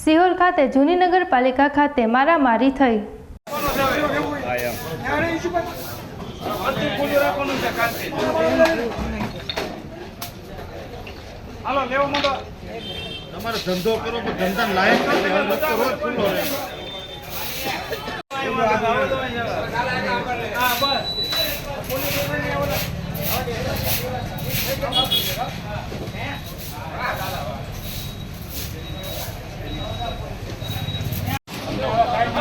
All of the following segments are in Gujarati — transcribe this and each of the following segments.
સિહોર ખાતે જૂની નગરપાલિકા ખાતે મારામારી થઈ. લેવો ધંધો હા બસ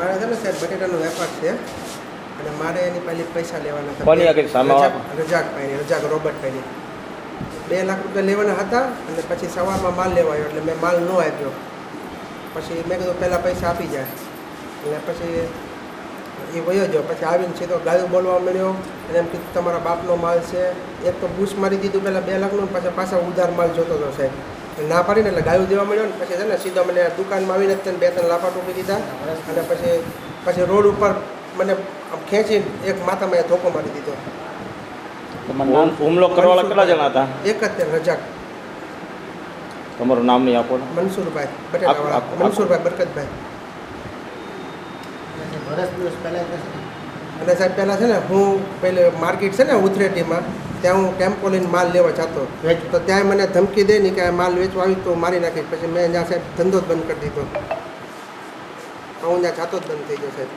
મારે છે ને સાહેબ બટેટાનો વેપાર છે અને મારે એની પહેલી પૈસા લેવાના હતા. કોની આગળ? સામે રજાક- રોબર્ટ રજાક રોબર્ટભાઈની બે લાખ રૂપિયા લેવાના હતા અને પછી સવારમાં માલ લેવા આવ્યો એટલે મેં માલ ન આપ્યો. પછી મેં કીધું પહેલાં પૈસા આપી જાય. એટલે પછી એ વયો ગયો. પછી આવીને સીધો ગાયું બોલવા મળ્યો અને એમ કીધું તમારા બાપનો માલ છે. એક તો બૂસ મારી દીધું પહેલાં બે લાખનું પાછા પછી ઉધાર માલ જોતો હતો સાહેબ. ના પાડીને એટલે ગાયું દેવા મળ્યો ને પછી છે ને સીધો મને દુકાનમાં આવીને જ બે ત્રણ લાફા ટૂંકી દીધા અને પછી પછી રોડ ઉપર મને ખેંચીને એક માથામાં ધોકો મારી દીધો. હુમલો કરવાવાળા કેટલા જણા હતા? એક જ તે રજાક. તમારું નામ નહીં આપો મનસુરભાઈ બટેટાવાળા મનસુરભાઈ બરકતભાઈ. અને સાહેબ પહેલાં છે ને હું પેલે માર્કેટ છે ને ઉથરેટીમાં ત્યાં હું ટેમ્પો લઈને માલ લેવા જતો. તો ત્યાં મને ધમકી દે ને કે માલ વેચવા આવી તો મારી નાખીશ. પછી મેં ત્યાં સાહેબ ધંધો જ બંધ કરી દીધો. હું ત્યાં જાતો જ બંધ થઈ ગયો સાહેબ.